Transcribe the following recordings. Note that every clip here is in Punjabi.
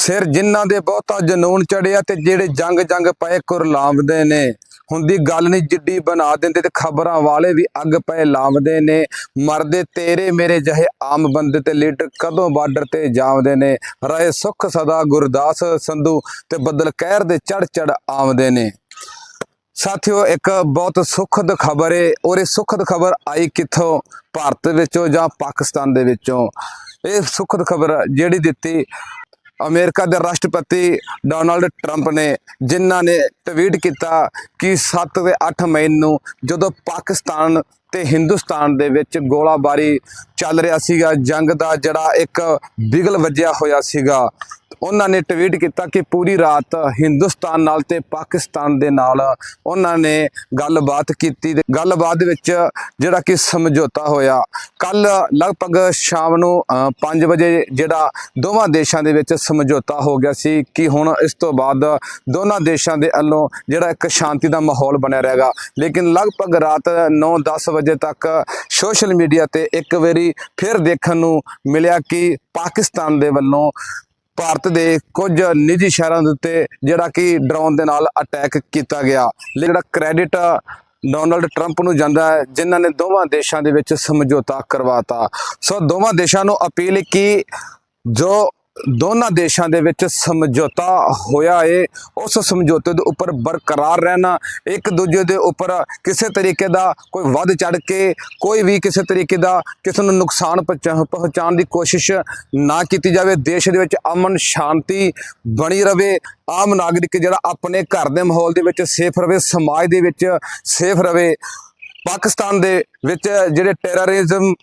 ਸਿਰ ਜਿਨ੍ਹਾਂ ਦੇ ਬਹੁਤਾ ਜਨੂਨ ਚੜਿਆ ਤੇ ਜਿਹੜੇ ਜੰਗ ਜੰਗ ਪਏ ਕੁਰਲਾਮਦੇ ਨੇ। ਹੁੰਦੀ ਗੱਲ ਨਹੀਂ ਜਿੱਡੀ ਬਣਾ ਦਿੰਦੇ ਤੇ ਖਬਰਾਂ ਵਾਲੇ ਵੀ ਅੱਗ ਪਏ ਲਾਵਦੇ ਨੇ। ਮਰਦੇ ਤੇਰੇ ਮੇਰੇ ਜਹੇ ਆਮ ਬੰਦੇ ਤੇ ਲੀਡਰ ਕਦੋਂ ਬਾਰਡਰ ਤੇ ਜਾਵਦੇ ਨੇ। ਰਹੇ ਸੁਖ ਸਦਾ ਗੁਰਦਾਸ ਸੰਧੂ ਤੇ ਬੱਦਲ ਕਹਿਰ ਦੇ ਚੜ ਚੜ ਆਉਂਦੇ ਨੇ। ਸਾਥੀਓ, ਇੱਕ ਬਹੁਤ ਸੁਖਦ ਖਬਰ ਏ। ਔਰ ਇਹ ਸੁਖਦ ਖਬਰ ਆਈ ਕਿੱਥੋਂ? ਭਾਰਤ ਵਿੱਚੋਂ ਜਾਂ ਪਾਕਿਸਤਾਨ ਦੇ ਵਿੱਚੋਂ। ਇਹ ਸੁਖਦ ਖਬਰ ਜਿਹੜੀ ਦਿੱਤੀ ਅਮਰੀਕਾ ਦੇ ਰਾਸ਼ਟਰਪਤੀ ਡੋਨਾਲਡ ਟਰੰਪ ਨੇ ਜਿਨ੍ਹਾਂ ਨੇ ਟਵੀਟ ਕੀਤਾ ਕਿ 7 ਤੇ 8 ਮਈ ਨੂੰ ਜਦੋਂ ਪਾਕਿਸਤਾਨ ਤੇ ਹਿੰਦੁਸਤਾਨ ਦੇ ਵਿੱਚ ਗੋਲਾਬਾਰੀ ਚੱਲ ਰਿਹਾ ਸੀਗਾ, ਜੰਗ ਦਾ ਜਿਹੜਾ ਇੱਕ ਬਿਗਲ ਵੱਜਿਆ ਹੋਇਆ ਸੀਗਾ ਉਹਨਾਂ ਨੇ ਟਵੀਟ ਕੀਤਾ ਕਿ ਪੂਰੀ ਰਾਤ ਹਿੰਦੁਸਤਾਨ ਨਾਲ ਤੇ ਪਾਕਿਸਤਾਨ ਦੇ ਨਾਲ ਉਹਨਾਂ ਨੇ ਗੱਲਬਾਤ ਕੀਤੀ ਤੇ ਗੱਲਬਾਤ ਵਿੱਚ ਜਿਹੜਾ ਕਿ ਸਮਝੌਤਾ ਹੋਇਆ। ਕੱਲ ਲਗਭਗ ਸ਼ਾਮ ਨੂੰ 5 ਵਜੇ ਜਿਹੜਾ ਦੋਵਾਂ ਦੇਸ਼ਾਂ ਦੇ ਵਿੱਚ ਸਮਝੌਤਾ ਹੋ ਗਿਆ ਸੀ ਕਿ ਹੁਣ ਇਸ ਤੋਂ ਬਾਅਦ ਦੋਨਾਂ ਦੇਸ਼ਾਂ ਦੇ ਵੱਲੋਂ ਜਿਹੜਾ ਇੱਕ ਸ਼ਾਂਤੀ ਦਾ ਮਾਹੌਲ ਬਣਿਆ ਰਹੇਗਾ। ਲੇਕਿਨ ਲਗਭਗ ਰਾਤ 9-10 ਵਜੇ ਤੱਕ ਸੋਸ਼ਲ ਮੀਡੀਆ ਤੇ ਇੱਕ ਵਾਰੀ ਫਿਰ ਦੇਖਣ ਨੂੰ ਮਿਲਿਆ ਕਿ ਪਾਕਿਸਤਾਨ ਦੇ ਵੱਲੋਂ ਭਾਰਤ ਦੇ ਕੁਝ ਨਿੱਜੀ ਸ਼ਹਿਰਾਂ ਦੇ ਉੱਤੇ ਜਿਹੜਾ ਕਿ ਡਰੋਨ ਦੇ ਨਾਲ ਅਟੈਕ ਕੀਤਾ ਗਿਆ। ਜਿਹੜਾ ਕ੍ਰੈਡਿਟ ਡੋਨਲਡ ਟਰੰਪ ਨੂੰ ਜਾਂਦਾ ਹੈ, ਜਿਨ੍ਹਾਂ ਨੇ ਦੋਵਾਂ ਦੇਸ਼ਾਂ ਦੇ ਵਿੱਚ ਸਮਝੌਤਾ ਕਰਵਾਤਾ। ਸੋ ਦੋਵਾਂ ਦੇਸ਼ਾਂ ਨੂੰ ਅਪੀਲ ਕੀ ਜੋ ਦੋਨਾਂ ਦੇਸ਼ਾਂ ਦੇ ਵਿੱਚ ਸਮਝੌਤਾ ਹੋਇਆ ਏ। ਉਸ ਸਮਝੌਤੇ ਦੇ ਉੱਪਰ ਬਰਕਰਾਰ ਰਹਿਣਾ, ਇੱਕ ਦੂਜੇ ਦੇ ਉੱਪਰ ਕਿਸੇ ਤਰੀਕੇ ਦਾ ਕੋਈ ਵੱਧ ਚੜ ਕੇ, ਕੋਈ ਵੀ ਕਿਸੇ ਤਰੀਕੇ ਦਾ ਕਿਸੇ ਨੂੰ ਨੁਕਸਾਨ ਪਹੁੰਚਾ- ਪਹੁੰਚਾਉਣ ਦੀ ਕੋਸ਼ਿਸ਼ ਨਾ ਕੀਤੀ ਜਾਵੇ। ਦੇਸ਼ ਦੇ ਵਿੱਚ ਅਮਨ ਸ਼ਾਂਤੀ ਬਣੀ ਰਵੇ। ਆਮ ਨਾਗਰਿਕ ਜਿਹੜਾ ਆਪਣੇ ਘਰ ਦੇ ਮਾਹੌਲ ਦੇ ਵਿੱਚ ਸੇਫ ਰਵੇ, ਸਮਾਜ ਦੇ ਵਿੱਚ ਸੇਫ ਰਵੇ। ਪਾਕਿਸਤਾਨ ਦੇ ਵਿੱਚ ਜਿਹੜੇ ਟੈਰਰਿਜ਼ਮ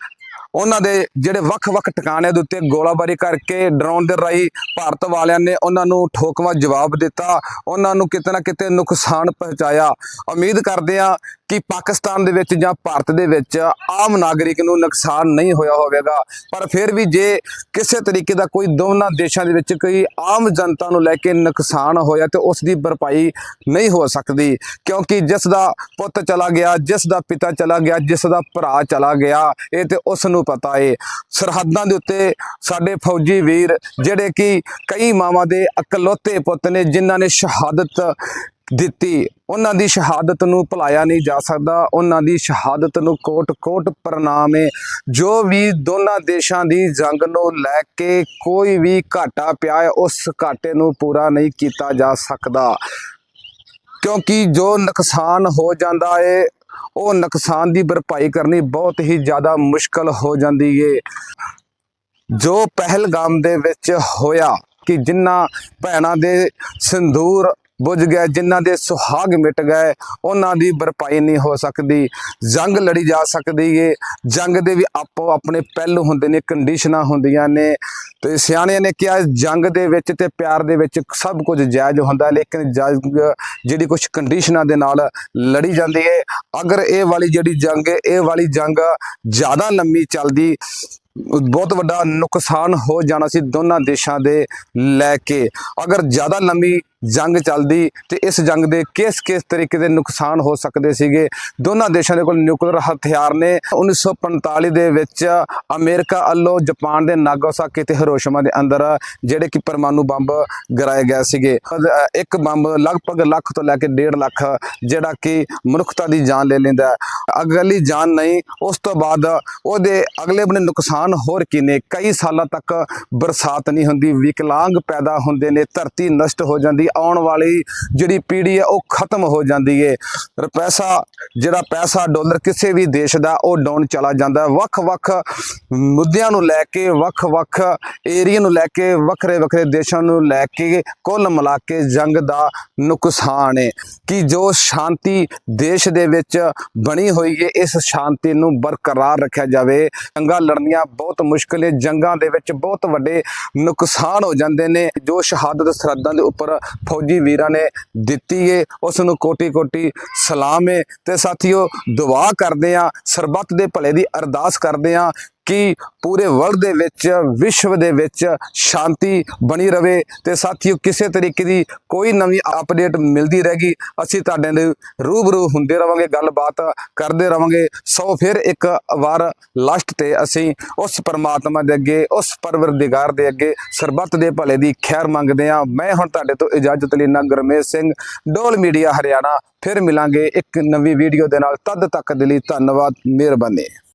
ਉਹਨਾਂ ਦੇ ਜਿਹੜੇ ਵੱਖ-ਵੱਖ ਟਿਕਾਣਿਆਂ ਦੇ ਉੱਤੇ ਗੋਲਾਬਾਰੀ ਕਰਕੇ ਡਰੋਨ ਦੇ ਰਾਹੀਂ ਭਾਰਤ ਵਾਲਿਆਂ ਨੇ ਉਹਨਾਂ ਨੂੰ ਠੋਕਵਾ ਜਵਾਬ ਦਿੱਤਾ। ਉਹਨਾਂ ਨੂੰ ਕਿਤੇ ਨਾ ਕਿਤੇ ਨੁਕਸਾਨ ਪਹੁੰਚਾਇਆ। ਉਮੀਦ ਕਰਦੇ ਆ ਕਿ ਪਾਕਿਸਤਾਨ ਦੇ ਵਿੱਚ ਜਾਂ ਭਾਰਤ ਦੇ ਵਿੱਚ ਆਮ ਨਾਗਰਿਕ ਨੂੰ ਨੁਕਸਾਨ ਨਹੀਂ ਹੋਇਆ ਹੋਵੇਗਾ। ਪਰ ਫਿਰ ਵੀ ਜੇ ਕਿਸੇ ਤਰੀਕੇ ਦਾ ਕੋਈ ਦੋਨਾਂ ਦੇਸ਼ਾਂ ਦੇ ਵਿੱਚ ਕੋਈ ਆਮ ਜਨਤਾ ਨੂੰ ਲੈ ਕੇ ਨੁਕਸਾਨ ਹੋਇਆ, ਤੇ ਉਸ ਦੀ ਭਰਪਾਈ ਨਹੀਂ ਹੋ ਸਕਦੀ। ਕਿਉਂਕਿ ਜਿਸ ਦਾ ਪੁੱਤ ਚਲਾ ਗਿਆ, ਜਿਸ ਦਾ ਪਿਤਾ ਚਲਾ ਗਿਆ, ਜਿਸ ਦਾ ਭਰਾ ਚਲਾ ਗਿਆ, ਇਹ ਤੇ ਉਸ ਨੂੰ ਪਤਾ ਏ। ਸਰਹੱਦਾਂ ਦੇ ਉੱਤੇ ਸਾਡੇ ਫੌਜੀ ਵੀਰ, ਜਿਹੜੇ ਕਿ ਕਈ ਮਾਵਾਂ ਦੇ ਇਕਲੌਤੇ ਪੁੱਤ ਨੇ, ਜਿਨ੍ਹਾਂ ਨੇ ਸ਼ਹਾਦਤ ਦਿੱਤੀ। ਉਹਨਾਂ ਦੀ ਸ਼ਹਾਦਤ ਨੂੰ ਭੁਲਾਇਆ ਨਹੀਂ ਜਾ ਸਕਦਾ। ਉਹਨਾਂ ਦੀ ਸ਼ਹਾਦਤ ਨੂੰ ਕੋਟ-ਕੋਟ ਪ੍ਰਣਾਮ ਹੈ ਜੋ ਵੀ ਦੋਨਾਂ ਦੇਸ਼ਾਂ ਦੀ ਜੰਗ ਨੂੰ ਲੈ ਕੇ ਕੋਈ ਵੀ ਘਾਟਾ ਪਿਆ ਹੈ, ਉਸ ਘਾਟੇ ਨੂੰ ਪੂਰਾ ਨਹੀਂ ਕੀਤਾ ਜਾ ਸਕਦਾ। ਕਿਉਂਕਿ ਜੋ ਨੁਕਸਾਨ ਹੋ ਜਾਂਦਾ ਏ, ਉਹ ਨੁਕਸਾਨ ਦੀ ਭਰਪਾਈ ਕਰਨੀ ਬਹੁਤ ਹੀ ਜ਼ਿਆਦਾ ਮੁਸ਼ਕਲ ਹੋ ਜਾਂਦੀ ਏ। ਜੋ ਪਹਿਲਗਾਮ ਦੇ ਵਿੱਚ ਹੋਇਆ ਕਿ ਜਿਨ੍ਹਾਂ ਭੈਣਾਂ ਦੇ ਸਿੰਦੂਰ ਬੁਝ ਗਏ ਜਿਨ੍ਹਾਂ ਦੇ ਸੁਹਾਗ ਮਿਟ ਗਏ, ਉਹਨਾਂ ਦੀ ਭਰਪਾਈ ਨਹੀਂ ਹੋ ਸਕਦੀ। ਜੰਗ ਲੜੀ ਜਾ ਸਕਦੀ ਏ। ਜੰਗ ਦੇ ਵੀ ਆਪੋ ਆਪਣੇ ਪਹਿਲੂ ਹੁੰਦੇ ਨੇ ਕੰਡੀਸ਼ਨਾਂ ਹੁੰਦੀਆਂ ਨੇ। ਤੇ ਸਿਆਣਿਆਂ ਨੇ ਕਿਹਾ, ਜੰਗ ਦੇ ਵਿੱਚ ਤੇ ਪਿਆਰ ਦੇ ਵਿੱਚ ਸਭ ਕੁਝ ਜਾਇਜ਼ ਹੁੰਦਾ, ਲੇਕਿਨ ਜੰਗ ਜਿਹੜੀ ਕੁਝ ਕੰਡੀਸ਼ਨਾਂ ਦੇ ਨਾਲ ਲੜੀ ਜਾਂਦੀ ਏ। ਅਗਰ ਇਹ ਵਾਲੀ ਜਿਹੜੀ ਜੰਗ ਏ, ਇਹ ਵਾਲੀ ਜੰਗ ਜ਼ਿਆਦਾ ਲੰਮੀ ਚੱਲਦੀ, ਬਹੁਤ ਵੱਡਾ ਨੁਕਸਾਨ ਹੋ ਜਾਣਾ ਸੀ ਦੋਨਾਂ ਦੇਸ਼ਾਂ ਦੇ ਲੈ ਕੇ। ਅਗਰ ਜ਼ਿਆਦਾ ਲੰਮੀ ਜੰਗ ਚੱਲਦੀ ਤੇ ਇਸ ਜੰਗ ਦੇ ਕਿਸ ਕਿਸ ਤਰੀਕੇ ਦੇ ਨੁਕਸਾਨ ਹੋ ਸਕਦੇ ਸੀਗੇ? ਦੋਨਾਂ ਦੇਸ਼ਾਂ ਦੇ ਕੋਲ ਨਿਊਕਲੀਅਰ ਹਥਿਆਰ ਨੇ। 1945 ਦੇ ਵਿੱਚ ਅਮਰੀਕਾ ਵੱਲੋਂ ਜਾਪਾਨ ਦੇ ਨਾਗਾਸਾਕੀ ਤੇ ਹਿਰੋਸ਼ਿਮਾ ਦੇ ਅੰਦਰ ਜਿਹੜੇ ਕਿ ਪਰਮਾਣੂ ਬੰਬ ਗਰਾਏ ਗਏ ਸੀਗੇ। ਇੱਕ ਬੰਬ ਲਗਭਗ ਲੱਖ ਤੋਂ ਲੈ ਕੇ 1.5 ਲੱਖ ਜਿਹੜਾ ਕਿ ਮਨੁੱਖਤਾ ਦੀ ਜਾਨ ਲੈ ਲੈਂਦਾ ਅਗਲੀ ਜਾਨ ਨਹੀਂ, ਉਸ ਤੋਂ ਬਾਅਦ ਉਹਦੇ ਅਗਲੇ ਬਣੇ ਨੁਕਸਾਨ ਹੋਰ ਕੀ ਨੇ? ਕਈ ਸਾਲਾਂ ਤੱਕ ਬਰਸਾਤ ਨਹੀਂ ਹੁੰਦੀ, ਵਿਕਲਾਂਗ ਪੈਦਾ ਹੁੰਦੇ ਨੇ, ਧਰਤੀ ਨਸ਼ਟ ਹੋ ਜਾਂਦੀ ਆਉਣ ਵਾਲੀ ਜਿਹੜੀ ਪੀੜ੍ਹੀ ਹੈ ਉਹ ਖਤਮ ਹੋ ਜਾਂਦੀ ਹੈ ਪੈਸਾ, ਜਿਹੜਾ ਪੈਸਾ ਡਾਲਰ ਕਿਸੇ ਵੀ ਦੇਸ਼ ਦਾ ਉਹ ਡਾਊਨ ਚਲਾ ਜਾਂਦਾ। ਹੈ ਵੱਖ-ਵੱਖ ਮੁੱਦਿਆਂ ਨੂੰ ਲੈ ਕੇ, ਵੱਖ-ਵੱਖ ਏਰੀਆ ਨੂੰ ਲੈ ਕੇ ਵੱਖਰੇ ਵੱਖਰੇ ਦੇਸ਼ਾਂ ਨੂੰ ਲੈ ਕੇ ਕੁੱਲ ਮਿਲਾ ਕੇ ਜੰਗ ਦਾ ਨੁਕਸਾਨ ਹੈ ਕਿ ਜੋ ਸ਼ਾਂਤੀ ਦੇਸ਼ ਦੇ ਵਿੱਚ ਬਣੀ ਹੋਈ ਹੈ ਇਸ ਸ਼ਾਂਤੀ ਨੂੰ ਬਰਕਰਾਰ ਰੱਖਿਆ ਜਾਵੇ। ਜੰਗਾਂ ਲੜਨੀਆਂ ਬਹੁਤ ਮੁਸ਼ਕਲ ਹੈ ਜੰਗਾਂ ਦੇ ਵਿੱਚ ਬਹੁਤ ਵੱਡੇ ਨੁਕਸਾਨ ਹੋ ਜਾਂਦੇ ਨੇ। ਜੋ ਸ਼ਹਾਦਤ ਸਰਹੱਦਾਂ ਦੇ ਉੱਪਰ ਫੌਜੀ ਵੀਰਾਂ ਨੇ ਦਿੱਤੀ ਏ ਉਸ ਨੂੰ ਕੋਟੀ ਕੋਟੀ ਸਲਾਮ ਏ। ਤੇ ਸਾਥੀਓ, ਦੁਆ ਕਰਦੇ ਆ, ਸਰਬੱਤ ਦੇ ਭਲੇ ਦੀ ਅਰਦਾਸ ਕਰਦੇ ਆ ਕਿ ਪੂਰੇ ਵਰਲਡ ਦੇ ਵਿੱਚ, ਵਿਸ਼ਵ ਦੇ ਵਿੱਚ ਸ਼ਾਂਤੀ ਬਣੀ ਰਵੇ ਤੇ ਸਾਥੀਓ, ਕਿਸੇ ਤਰੀਕੇ ਦੀ ਕੋਈ ਨਵੀਂ ਅਪਡੇਟ ਮਿਲਦੀ ਰਹੇਗੀ। ਅਸੀਂ ਤੁਹਾਡੇ ਦੇ ਰੂਬਰੂ ਹੁੰਦੇ ਰਵਾਂਗੇ, ਗੱਲਬਾਤ ਕਰਦੇ ਰਵਾਂਗੇ। ਸੋ ਫਿਰ ਇੱਕ ਵਾਰ ਲਾਸਟ ਤੇ ਅਸੀਂ ਉਸ ਪਰਮਾਤਮਾ ਦੇ ਅੱਗੇ, ਉਸ ਪਰਵਰਦੀਗਾਰ ਦੇ ਅੱਗੇ, ਸਰਬੱਤ ਦੇ ਭਲੇ ਦੀ ਖੈਰ ਮੰਗਦੇ ਹਾਂ। ਮੈਂ ਹੁਣ ਤੁਹਾਡੇ ਤੋਂ ਇਜਾਜ਼ਤ ਲੈਣਾ ਗੁਰਮੇਸ਼ ਸਿੰਘ, ਡੋਲ ਮੀਡੀਆ ਹਰਿਆਣਾ। ਫਿਰ ਮਿਲਾਂਗੇ ਇੱਕ ਨਵੀਂ ਵੀਡੀਓ ਦੇ ਨਾਲ। ਤਦ ਤੱਕ ਦੇ ਲਈ ਧੰਨਵਾਦ, ਮਿਹਰਬਾਨੀ।